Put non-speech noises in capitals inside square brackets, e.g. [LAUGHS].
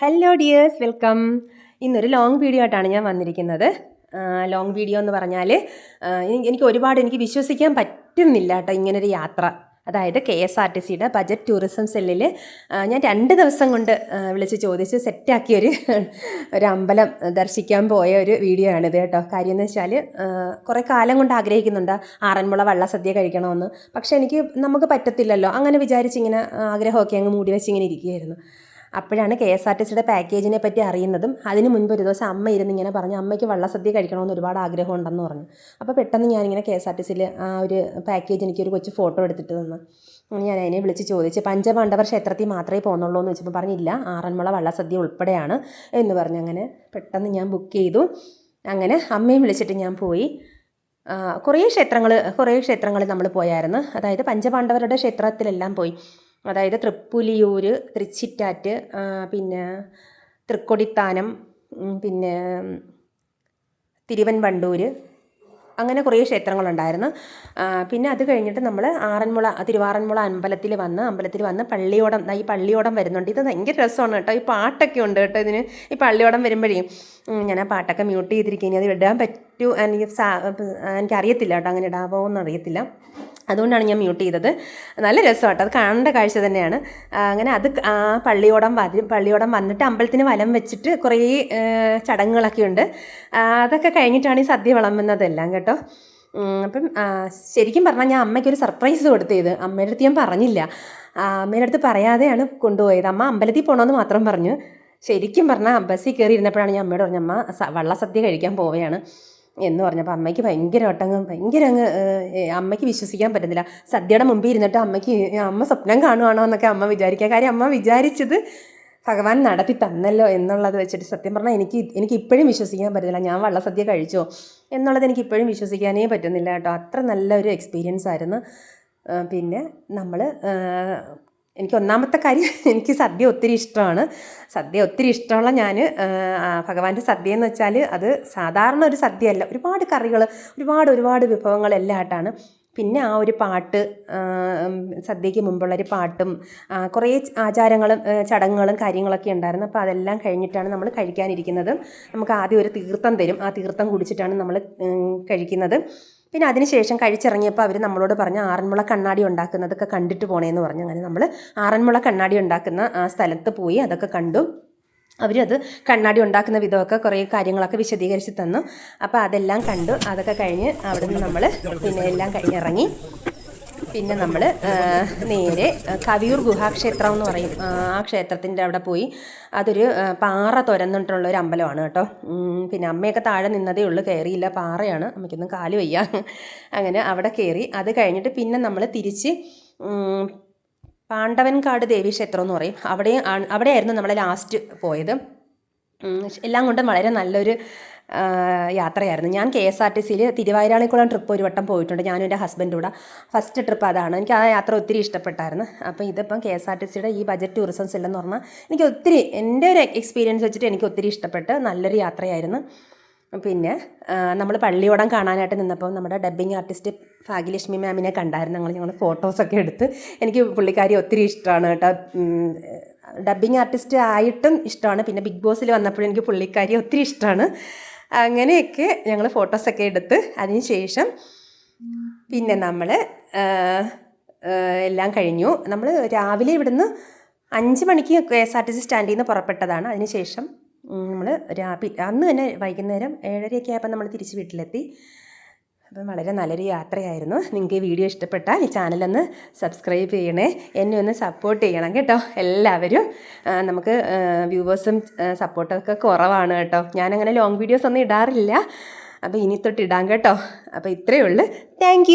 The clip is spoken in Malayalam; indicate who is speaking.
Speaker 1: ഹലോ ഡിയേഴ്സ് വെൽക്കം ഇന്നൊരു ലോങ് വീഡിയോ ആയിട്ടാണ് ഞാൻ വന്നിരിക്കുന്നത്. ലോങ് വീഡിയോ എന്ന് പറഞ്ഞാൽ എനിക്ക് ഒരുപാട് എനിക്ക് വിശ്വസിക്കാൻ പറ്റുന്നില്ല കേട്ടോ ഇങ്ങനൊരു യാത്ര. അതായത് കെ എസ് ആർ ടി സിയുടെ ബജറ്റ് ടൂറിസം സെല്ലിൽ ഞാൻ രണ്ട് ദിവസം കൊണ്ട് വിളിച്ച് ചോദിച്ച് സെറ്റാക്കിയൊരു ഒരു അമ്പലം ദർശിക്കാൻ പോയ ഒരു വീഡിയോ ആണിത് കേട്ടോ. കാര്യം എന്ന് വെച്ചാൽ കുറേ കാലം കൊണ്ട് ആഗ്രഹിക്കുന്നുണ്ട്. ആറന്മുള വള്ളസദ്യ കഴിക്കണമെന്ന്. പക്ഷേ എനിക്ക് നമുക്ക് പറ്റത്തില്ലല്ലോ. അങ്ങനെ വിചാരിച്ച് ഇങ്ങനെ ആഗ്രഹമൊക്കെ അങ്ങ് മൂടി വെച്ച് ഇങ്ങനെ ഇരിക്കുകയായിരുന്നു. അപ്പോഴാണ് കെ എസ് ആർ ടി സിയുടെ പാക്കേജിനെ പറ്റി അറിയുന്നതും അതിന് മുൻപ് ഒരു ദിവസം അമ്മ ഇരുന്ന് ഇങ്ങനെ പറഞ്ഞു അമ്മയ്ക്ക് വള്ളസദ്യ കഴിക്കണമെന്ന് ഒരുപാട് ആഗ്രഹം ഉണ്ടെന്ന് പറഞ്ഞു. അപ്പോൾ പെട്ടെന്ന് ഞാനിങ്ങനെ കെ എസ് ആർ ടി സിയിൽ ആ ഒരു പാക്കേജ് എനിക്കൊരു കൊച്ചു ഫോട്ടോ എടുത്തിട്ട് തന്നു. ഞാൻ അതിനെ വിളിച്ച് ചോദിച്ച് പഞ്ചപാണ്ഡവർ ക്ഷേത്രത്തിൽ മാത്രമേ പോകുന്നുള്ളൂ എന്ന് വെച്ചപ്പോൾ പറഞ്ഞില്ല ആറന്മുള വള്ളസദ്യ ഉൾപ്പെടെയാണ്. എന്ന് പറഞ്ഞു. അങ്ങനെ പെട്ടെന്ന് ഞാൻ ബുക്ക് ചെയ്തു. അങ്ങനെ അമ്മയും വിളിച്ചിട്ട് ഞാൻ പോയി. കുറേ ക്ഷേത്രങ്ങൾ കുറേ ക്ഷേത്രങ്ങളിൽ നമ്മൾ പോയായിരുന്നു. അതായത് പഞ്ചപാണ്ഡവരുടെ ക്ഷേത്രത്തിലെല്ലാം പോയി. അതായത് തൃപ്പുലിയൂർ തൃച്ചിറ്റാറ്റ് പിന്നെ തൃക്കൊടിത്താനം പിന്നെ തിരുവൻവണ്ടൂർ അങ്ങനെ കുറേ ക്ഷേത്രങ്ങളുണ്ടായിരുന്നു. പിന്നെ അത് കഴിഞ്ഞിട്ട് നമ്മൾ ആറന്മുള തിരുവാറന്മുള അമ്പലത്തിൽ വന്ന് അമ്പലത്തിൽ വന്ന് പള്ളിയോടം ഈ പള്ളിയോടം വരുന്നുണ്ട്. ഇത് ഭയങ്കര രസമാണ് കേട്ടോ. ഈ പാട്ടൊക്കെ ഉണ്ട് കേട്ടോ ഇതിന്. ഈ പള്ളിയോടം വരുമ്പോഴേ ഞാൻ ആ പാട്ടൊക്കെ മ്യൂട്ട് ചെയ്തിരിക്കുകയാണ്. അത് ഇടാൻ പറ്റൂ എനിക്ക് എനിക്കറിയത്തില്ല കേട്ടോ അങ്ങനെ ഇടാവോ എന്നറിയത്തില്ല അതുകൊണ്ടാണ് ഞാൻ മ്യൂട്ട് ചെയ്തത്. നല്ല രസമാട്ടോ അത് കാണേണ്ട കാഴ്ച തന്നെയാണ്. അങ്ങനെ അത് പള്ളിയോടം വരും പള്ളിയോടം വന്നിട്ട് അമ്പലത്തിന് വലം വെച്ചിട്ട് കുറേ ചടങ്ങുകളൊക്കെ ഉണ്ട്. അതൊക്കെ കഴിഞ്ഞിട്ടാണ് ഈ സദ്യ വിളമ്പുന്നതെല്ലാം കേട്ടോ. അപ്പം ശരിക്കും പറഞ്ഞാൽ ഞാൻ അമ്മയ്ക്കൊരു സർപ്രൈസ് കൊടുത്തത് അമ്മയുടെ അടുത്ത് ഞാൻ പറഞ്ഞില്ല. അമ്മയുടെ അടുത്ത് പറയാതെയാണ് കൊണ്ടുപോയത്. അമ്മ അമ്പലത്തിൽ പോകണമെന്ന് മാത്രം പറഞ്ഞു. ശരിക്കും പറഞ്ഞാൽ ബസ്സിൽ കയറി ഇരുന്നപ്പോഴാണ് ഞാൻ അമ്മയോട് പറഞ്ഞ അമ്മ വള്ളസദ്യ കഴിക്കാൻ പോവുകയാണ്. എന്ന് പറഞ്ഞപ്പോൾ അമ്മയ്ക്ക് ഭയങ്കര ഒട്ടങ്ങ് ഭയങ്കര അങ്ങ് അമ്മയ്ക്ക് വിശ്വസിക്കാൻ പറ്റുന്നില്ല. സദ്യയുടെ മുമ്പിൽ ഇരുന്നിട്ട് അമ്മയ്ക്ക് അമ്മ സ്വപ്നം കാണുവാണോ എന്നൊക്കെ അമ്മ വിചാരിക്കുക. കാര്യം അമ്മ വിചാരിച്ചത് ഭഗവാൻ നടത്തി തന്നല്ലോ എന്നുള്ളത് വെച്ചിട്ട് സത്യം പറഞ്ഞാൽ എനിക്ക് എനിക്ക് ഇപ്പോഴും വിശ്വസിക്കാൻ പറ്റുന്നില്ല. ഞാൻ വള്ളസദ്യ കഴിച്ചോ എന്നുള്ളത് എനിക്ക് ഇപ്പോഴും വിശ്വസിക്കാനേ പറ്റുന്നില്ല കേട്ടോ. അത്ര നല്ലൊരു എക്സ്പീരിയൻസ് ആയിരുന്നു. പിന്നെ നമ്മൾ എനിക്ക് ഒന്നാമത്തെ കാര്യം [LAUGHS] എനിക്ക് സദ്യ ഒത്തിരി ഇഷ്ടമാണ്. സദ്യ ഒത്തിരി ഇഷ്ടമുള്ള ഞാൻ ഭഗവാന്റെ സദ്യ എന്ന് വെച്ചാൽ അത് സാധാരണ ഒരു സദ്യയല്ല. ഒരുപാട് കറികൾ ഒരുപാട് ഒരുപാട് വിഭവങ്ങളെല്ലാം ആയിട്ടാണ് പിന്നെ ആ ഒരു പാട്ട് സദ്യയ്ക്ക് മുമ്പുള്ളൊരു പാട്ടും കുറേ ആചാരങ്ങളും ചടങ്ങുകളും കാര്യങ്ങളൊക്കെ ഉണ്ടായിരുന്നു. അപ്പോൾ അതെല്ലാം കഴിഞ്ഞിട്ടാണ് നമ്മൾ കഴിക്കാനിരിക്കുന്നത്. നമുക്ക് ആദ്യം ഒരു തീർത്ഥം തരും. ആ തീർത്ഥം കുടിച്ചിട്ടാണ് നമ്മൾ കഴിക്കുന്നത്. പിന്നെ അതിനുശേഷം കഴിച്ചിറങ്ങിയപ്പോൾ അവർ നമ്മളോട് പറഞ്ഞു ആറന്മുള കണ്ണാടി ഉണ്ടാക്കുന്നതൊക്കെ കണ്ടിട്ട് പോണേന്ന് പറഞ്ഞു. അങ്ങനെ നമ്മൾ ആറന്മുള കണ്ണാടി ഉണ്ടാക്കുന്ന ആ സ്ഥലത്ത് പോയി അതൊക്കെ കണ്ടു. അവരത് കണ്ണാടി ഉണ്ടാക്കുന്ന വിധമൊക്കെ കുറേ കാര്യങ്ങളൊക്കെ വിശദീകരിച്ച് തന്നു. അപ്പോൾ അതെല്ലാം കണ്ടു. അതൊക്കെ കഴിഞ്ഞ് അവിടെ നിന്ന് നമ്മൾ പിന്നെ എല്ലാം കഴിഞ്ഞിറങ്ങി പിന്നെ നമ്മൾ നേരെ കവിയൂർ ഗുഹാക്ഷേത്രം എന്ന് പറയും. ആ, ക്ഷേത്രത്തിന്റെ അവിടെ പോയി അതൊരു പാറ തുരന്നിട്ടുള്ള ഒരു അമ്പലമാണ് കേട്ടോ. പിന്നെ അമ്മയൊക്കെ താഴെ നിന്നതേ ഉള്ളൂ കയറിയില്ല പാറയാണ്. അമ്മയ്ക്കൊന്നും കാൽ വയ്യ. അങ്ങനെ അവിടെ കയറി അത് കഴിഞ്ഞിട്ട് പിന്നെ നമ്മൾ തിരിച്ച് പാണ്ഡവൻകാട് ദേവീക്ഷേത്രം എന്ന് പറയും. അവിടെ അവിടെയായിരുന്നു നമ്മൾ ലാസ്റ്റ് പോയത്. എല്ലാം കൊണ്ടും വളരെ നല്ലൊരു യാത്രയായിരുന്നു. ഞാൻ കെ എസ് ആർ ടി സിയിൽ തിരുവാതിരാളിക്കുളം ട്രിപ്പ് ഒരു വട്ടം പോയിട്ടുണ്ട്. ഞാനും എന്റെ ഹസ്ബൻഡ് കൂടെ. ഫസ്റ്റ് ട്രിപ്പ് അതാണ്. എനിക്ക് ആ യാത്ര ഒത്തിരി ഇഷ്ടപ്പെട്ടായിരുന്നു. അപ്പോൾ ഇതിപ്പം കെ എസ് ആർ ടി സിയുടെ ഈ ബജറ്റ് ടൂറിസം സെല്ലെന്ന് പറഞ്ഞാൽ എനിക്ക് ഒത്തിരി എന്റെ ഒരു എക്സ്പീരിയൻസ് വെച്ചിട്ട് എനിക്ക് ഒത്തിരി ഇഷ്ടപ്പെട്ട് നല്ലൊരു യാത്രയായിരുന്നു. പിന്നെ നമ്മൾ പള്ളിയോടം കാണാനായിട്ട് നിന്നപ്പോൾ നമ്മുടെ ഡബ്ബിങ് ആർട്ടിസ്റ്റ് ഭാഗ്യലക്ഷ്മി മാമിനെ കണ്ടായിരുന്നു. ഞങ്ങൾ ഞങ്ങൾ ഫോട്ടോസൊക്കെ എടുത്ത് എനിക്ക് പുള്ളിക്കാരി ഒത്തിരി ഇഷ്ടമാണ് കേട്ടോ. ഡബ്ബിംഗ് ആർട്ടിസ്റ്റ് ആയിട്ടും ഇഷ്ടമാണ്. പിന്നെ ബിഗ് ബോസിൽ വന്നപ്പോഴും എനിക്ക് പുള്ളിക്കാരി ഒത്തിരി ഇഷ്ടമാണ്. അങ്ങനെയൊക്കെ ഞങ്ങൾ ഫോട്ടോസൊക്കെ എടുത്ത് അതിന് ശേഷം പിന്നെ നമ്മൾ എല്ലാം കഴിഞ്ഞു. നമ്മൾ രാവിലെ ഇവിടുന്ന് അഞ്ച് മണിക്ക് K S R T C സ്റ്റാൻഡിൽ നിന്ന് പുറപ്പെട്ടതാണ് അതിനുശേഷം നമ്മൾ രാവിലെ അന്ന് തന്നെ വൈകുന്നേരം ഏഴരയൊക്കെ ആയപ്പോൾ നമ്മൾ തിരിച്ച് വീട്ടിലെത്തി. അപ്പം വളരെ നല്ലൊരു യാത്രയായിരുന്നു. നിങ്ങൾക്ക് ഈ വീഡിയോ ഇഷ്ടപ്പെട്ടാൽ ഈ ചാനലൊന്ന് സബ്സ്ക്രൈബ് ചെയ്യണേ. എന്നെ ഒന്ന് സപ്പോർട്ട് ചെയ്യണം കേട്ടോ. എല്ലാവരും. നമുക്ക് വ്യൂവേഴ്സും സപ്പോർട്ടൊക്കെ കുറവാണ് കേട്ടോ. ഞാനങ്ങനെ ലോങ് വീഡിയോസ് ഒന്നും ഇടാറില്ല. അപ്പോൾ ഇനി തൊട്ട് ഇടാം കേട്ടോ. അപ്പോൾ ഇത്രയേ ഉള്ളൂ. താങ്ക്